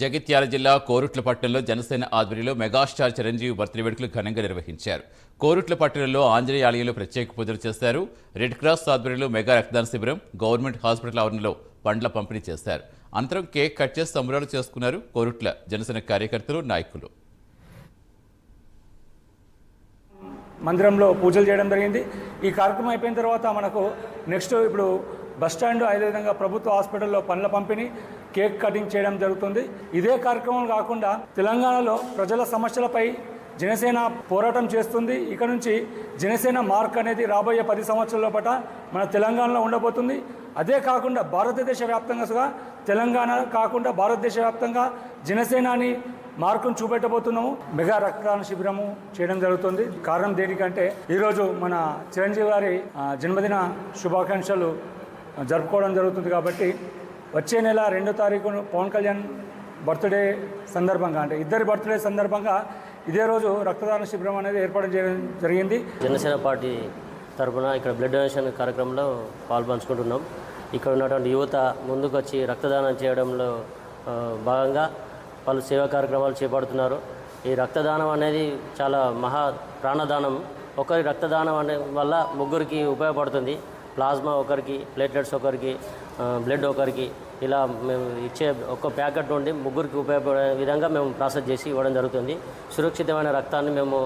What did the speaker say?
జగిత్యాల జిల్లా కోరుట్లపట్నంలో జనసేన ఆధ్వర్యంలో megastar Chiranjeevi birthday వేడుకలు ఘనంగా నిర్వహించారు. కోరుట్లపట్నంలో ఆంజనేయ ఆలయంలో ప్రత్యేక పూజలు చేశారు. రెడ్ క్రాస్ ఆధ్వర్యంలో మెగా రక్తదాన శిబిరం గవర్నమెంట్ హాస్పిటల్ ఆవరణలో పండ్ల పంపిణీ చేశారు. అనంతరం కేక్ కట్ చేసి సంబరాలు చేసుకున్నారు కోరుట్ల జనసేన కార్యకర్తలు నాయకులు. మందిరంలో పూజలు చేయడం జరిగింది. ఈ కార్యక్రమం అయిపోయిన తర్వాత మనకు నెక్స్ట్ ఇప్పుడు బస్ స్టాండ్ అదేవిధంగా ప్రభుత్వ హాస్పిటల్లో పనుల పంపిణీ కేక్ కటింగ్ చేయడం జరుగుతుంది. ఇదే కార్యక్రమం కాకుండా తెలంగాణలో ప్రజల సమస్యలపై జనసేన పోరాటం చేస్తుంది. ఇక నుంచి జనసేన మార్క్ అనేది రాబోయే పది సంవత్సరాల పాట మన తెలంగాణలో ఉండబోతుంది. అదే కాకుండా భారతదేశ వ్యాప్తంగా తెలంగాణ కాకుండా భారతదేశ వ్యాప్తంగా జనసేనాని మార్కును చూపెట్టబోతున్నాము. మెగా రక్తదాన శిబిరము చేయడం జరుగుతుంది. కారణం దేనికంటే ఈరోజు మన చిరంజీవి గారి జన్మదిన శుభాకాంక్షలు జరుపుకోవడం జరుగుతుంది కాబట్టి వచ్చే నెల రెండో తారీఖున పవన్ కళ్యాణ్ బర్త్డే సందర్భంగా అంటే ఇద్దరి బర్త్డే సందర్భంగా ఇదే రోజు రక్తదాన శిబిరం అనేది ఏర్పాటు చేయడం జరిగింది. జనసేన పార్టీ తరఫున ఇక్కడ బ్లడ్ డొనేషన్ కార్యక్రమంలో పాల్పంచుకుంటున్నాం. ఇక్కడ ఉన్నటువంటి యువత ముందుకు వచ్చి రక్తదానం చేయడంలో భాగంగా వాళ్ళు సేవా కార్యక్రమాలు చేపడుతున్నారు. ఈ రక్తదానం అనేది చాలా మహా ప్రాణదానం. ఒకరి రక్తదానం అనే వల్ల ముగ్గురికి ఉపయోగపడుతుంది. ప్లాస్మా ఒకరికి ప్లేట్లెట్స్ ఒకరికి బ్లడ్ ఒకరికి ఇలా మేము ఇచ్చే ఒక్క ప్యాకెట్ నుండి ముగ్గురికి ఉపయోగపడే విధంగా మేము ప్రాసెస్ చేసి ఇవ్వడం జరుగుతుంది. సురక్షితమైన రక్తాన్ని మేము